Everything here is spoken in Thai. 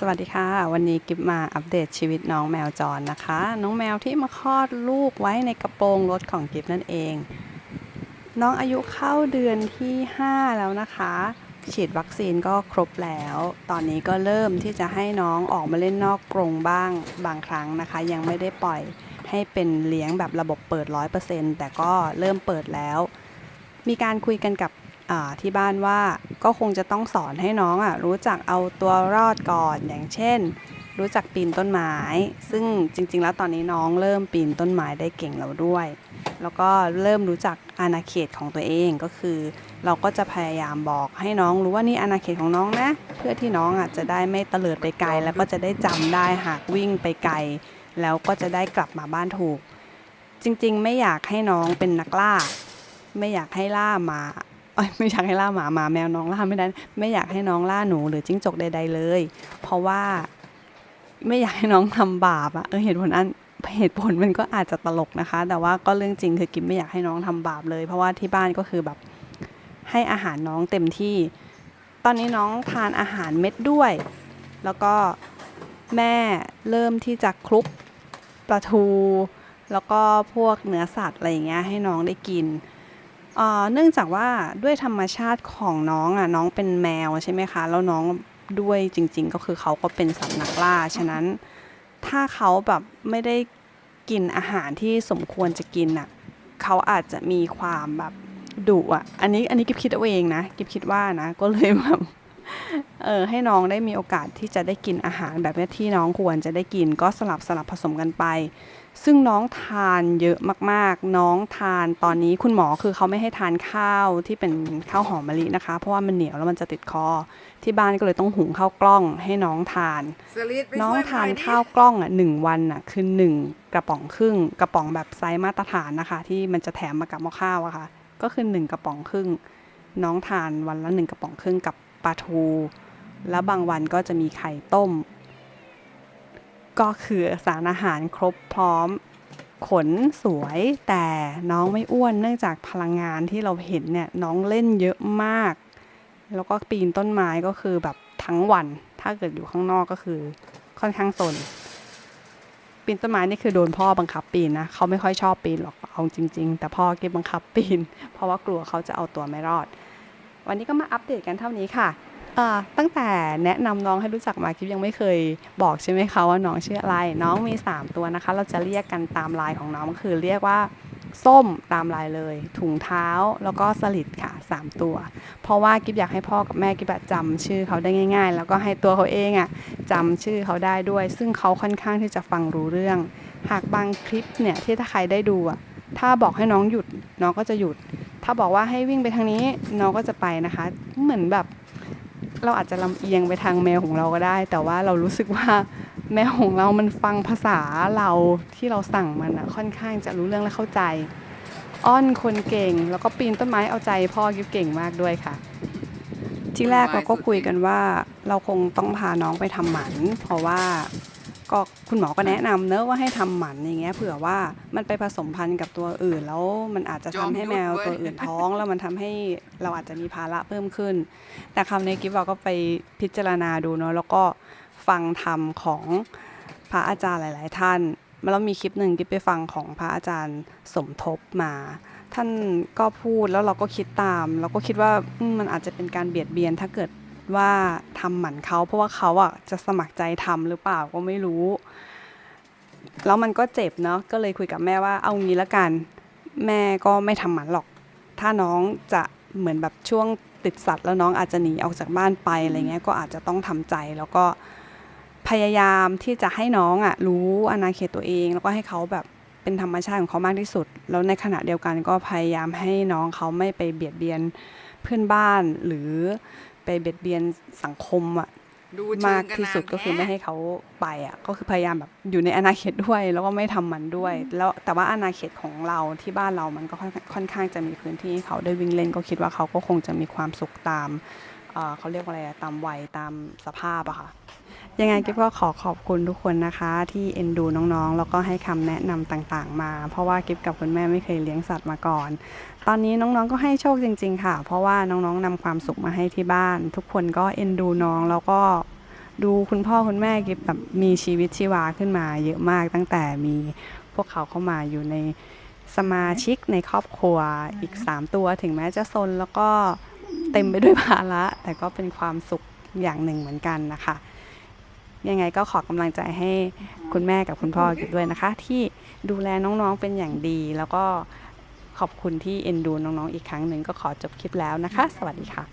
สวัสดีค่ะ วันนี้กิฟมาอัปเดตชีวิตน้องแมวจรนะคะ น้องแมวที่มาคลอดลูกไว้ในกระโปรงรถของกิฟนั่นเอง น้องอายุเข้าเดือนที่ 5 แล้วนะคะ ฉีดวัคซีนก็ครบแล้ว ตอนนี้ก็เริ่มที่จะให้น้องออกมาเล่นนอกกรงบ้างบางครั้งนะคะ ยังไม่ได้ปล่อยให้เป็นเลี้ยงแบบระบบเปิด 100%แต่ก็เริ่มเปิดแล้ว มีการคุยกันกับ ที่บ้านว่าก็คงจะต้องสอนให้น้องอะรู้จักเอาตัวรอดก่อนอย่างเช่น รู้จักปีนต้นไม้ ซึ่งจริง ๆ แล้วตอนนี้น้องเริ่มปีนต้นไม้ได้เก่งแล้วด้วย แล้วก็เริ่มรู้จักอาณาเขตของตัวเองก็คือ เราก็จะพยายามบอกให้น้องรู้ว่านี่อาณาเขตของน้องนะ เพื่อที่น้องอะจะได้ไม่เตลิดไปไกล แล้วก็จะได้จำได้หากวิ่งไปไกล แล้วก็จะได้กลับมาบ้านถูก จริง ๆ ไม่อยากให้น้องเป็นนักล่า ไม่อยากให้ล่ามา ไม่อยากให้ล่าหมาหมาแมวน้องล่าไม่ได้ ไม่อยากให้น้องล่าหนูหรือจิ้งจกใด ๆ เลย เพราะว่าไม่อยากให้น้องทำบาปอะเออเหตุผลอันเหตุผลมันก็อาจจะตลกนะคะ แต่ว่าก็เรื่องจริงคือกิมไม่อยากให้น้องทำบาปเลย เพราะว่าที่บ้านก็คือแบบให้อาหารน้องเต็มที่ ตอนนี้น้องทานอาหารเม็ดด้วย แล้วก็แม่เริ่มที่จะคลุกปลาทู แล้วก็พวกเนื้อสัตว์อะไรอย่างเงี้ยให้น้องได้กิน เนื่องจากว่าด้วยธรรมชาติของน้องอะน้องเป็นแมวใช่ไหมคะ แล้วน้องด้วยจริง ๆ ก็คือเขาก็เป็นสัตว์นักล่า ฉะนั้นถ้าเขาแบบไม่ได้กินอาหารที่สมควรจะกินอะเขาอาจจะมีความแบบดุอะ อันนี้อันนี้กิบคิดเอาเองนะกิบคิดว่านะ ก็เลยแบบเออให้น้องได้มีโอกาสที่จะได้กินอาหารแบบที่น้องควรจะได้กินก็สลับสลับผสมกันไป ซึ่งน้องทานเยอะมากๆ น้องทานตอนนี้คุณหมอคือเขาไม่ให้ทานข้าวที่เป็นข้าวหอมมะลินะคะ เพราะว่ามันเหนียวแล้วมันจะติดคอ ที่บ้านก็เลยต้องหุงข้าวกล้องให้น้องทาน สลิดไปน้องช่วยทานหอยดิข้าวกล้องอะหนึ่งวันอะคือหนึ่งกระป๋องครึ่ง กระป๋องแบบไซส์มาตรฐานนะคะ ที่มันจะแถมมากับหม้อข้าวอะค่ะ ก็คือหนึ่งกระป๋องครึ่ง น้องทานวันละหนึ่งกระป๋องครึ่งกับปลาทู แล้วบางวันก็จะมีไข่ต้ม ก็คือสารอาหารครบพร้อม ขนสวยแต่น้องไม่อ้วนเนื่องจากพลังงานที่เราเห็นเนี่ยน้องเล่นเยอะมาก แล้วก็ปีนต้นไม้ก็คือแบบทั้งวัน ถ้าเกิดอยู่ข้างนอกก็คือค่อนข้างสนปีนต้นไม้นี่คือโดนพ่อบังคับปีนนะเขาไม่ค่อยชอบปีนหรอกเอาจริง ๆ แต่พ่อเก็บบังคับปีน เพราะว่ากลัวเขาจะเอาตัวไม่รอด วันนี้ก็มาอัปเดตกันเท่านี้ค่ะ ตั้งแต่แนะนำน้องให้รู้จักมาคิปยังไม่เคยบอกใช่ไหมคะว่าน้องชื่ออะไร น้องมี 3 ตัวนะคะ เราจะเรียกกันตามลายของน้องคือเรียกว่าส้มตามลายเลย ถุงเท้าแล้วก็สลิดค่ะ 3 ตัว เพราะว่ากิฟอยากให้พ่อกับแม่กิฟอะจำชื่อเขาได้ง่าย ๆ แล้วก็ให้ตัวเขาเองอะจำชื่อเขาได้ด้วย ซึ่งเขาค่อนข้างที่จะฟังรู้เรื่อง หากบางคลิปเนี่ยที่ถ้าใครได้ดูอะถ้าบอกให้น้องหยุดน้องก็จะหยุด ถ้าบอกว่าให้วิ่งไปทางนี้น้องก็จะไปนะคะ เหมือนแบบ เราอาจจะลำเอียงไปทางแมวของเราก็ได้ แต่ว่าเรารู้สึกว่าแมวของเรามันฟังภาษาเราที่เราสั่งมันอะค่อนข้างจะรู้เรื่องและเข้าใจ อ้อนคนเก่ง แล้วก็ปีนต้นไม้เอาใจพ่อกิฟเก่งมากด้วยค่ะ ที่แรกเราก็คุยกันว่า เราคงต้องพาน้องไปทำหมัน เพราะว่า ก็คุณหมอก็แนะนำเนอะว่าให้ทำหมันอย่างเงี้ยเผื่อว่ามันไปผสมพันธุ์กับตัวอื่น แล้วมันอาจจะทำให้แมวตัวอื่นท้อง แล้วมันทำให้เราอาจจะมีภาระเพิ่มขึ้น แต่คำในกิฟเราก็ไปพิจารณาดูเนาะแล้วก็ฟังธรรมของพระอาจารย์หลาย ๆ ท่านแล้วมีคลิปหนึ่งกิฟไปฟังของพระอาจารย์สมทบมา ท่านก็พูดแล้วเราก็คิดตาม เราก็คิดว่าอืมมันอาจจะเป็นการเบียดเบียนถ้าเกิด ว่าทำหมันเขาเพราะว่าเขาอะจะสมัครใจทำหรือเปล่าก็ไม่รู้ แล้วมันก็เจ็บเนาะก็เลยคุยกับแม่ว่าเอางี้ละกัน แม่ก็ไม่ทำหมันหรอก ถ้าน้องจะเหมือนแบบช่วงติดสัตว์แล้วน้องอาจจะหนีออกจากบ้านไปอะไรเงี้ยก็อาจจะต้องทำใจแล้วก็พยายามที่จะให้น้องอะรู้อาณาเขตตัวเอง แล้วก็ให้เขาแบบเป็นธรรมชาติของเขามากที่สุด แล้วในขณะเดียวกันก็พยายามให้น้องเขาไม่ไปเบียดเบียนเพื่อนบ้านหรือ ไปเบียดเบียนสังคมอะดูเชิงมากที่สุดนนก็คือไม่แฮะให้เขาไปอะก็คือพยายามแบบอยู่ในอาณาเขตด้วย แล้วก็ไม่ทำมันด้วย แล้วแต่ว่าอาณาเขตของเราที่บ้านเรามันก็ค่อนค่อนข้างจะมีพื้นที่ให้เขาได้วิ่งเล่นก็คิดว่าเขาก็คงจะมีความสุขตามเอ่อเขาเรียกว่าอะไรอะตามวัยตามสภาพอะค่ะ ยังไงกิ๊บก็ขอขอบคุณทุกคนนะคะ ที่เอ็นดูน้องๆ แล้วก็ให้คำแนะนำต่างๆ มา เพราะว่ากิ๊บกับคุณแม่ไม่เคยเลี้ยงสัตว์มาก่อน ตอนนี้น้องๆก็ให้โชคจริง ๆ ค่ะ เพราะว่าน้องๆนำความสุขมาให้ที่บ้าน ทุกคนก็เอ็นดูน้องแล้วก็ดูคุณพ่อคุณแม่กิฟแบบมีชีวิตชีวาขึ้นมา เยอะมากตั้งแต่มีพวกเขาเข้ามาอยู่ในสมาชิกในครอบครัวอีก 3 ตัวถึงแม้จะซนแล้วก็เต็มไปด้วยภาระแต่ก็เป็นความสุขอย่างหนึ่งเหมือนกันนะคะ ยังไงก็ขอกำลังใจให้คุณแม่กับคุณพ่อกิฟด้วยนะคะ ที่ดูแลน้องๆเป็นอย่างดี แล้วก็ขอบคุณที่เอ็นดูน้องๆอีกครั้งหนึ่งก็ขอจบคลิปแล้วนะคะ สวัสดีค่ะ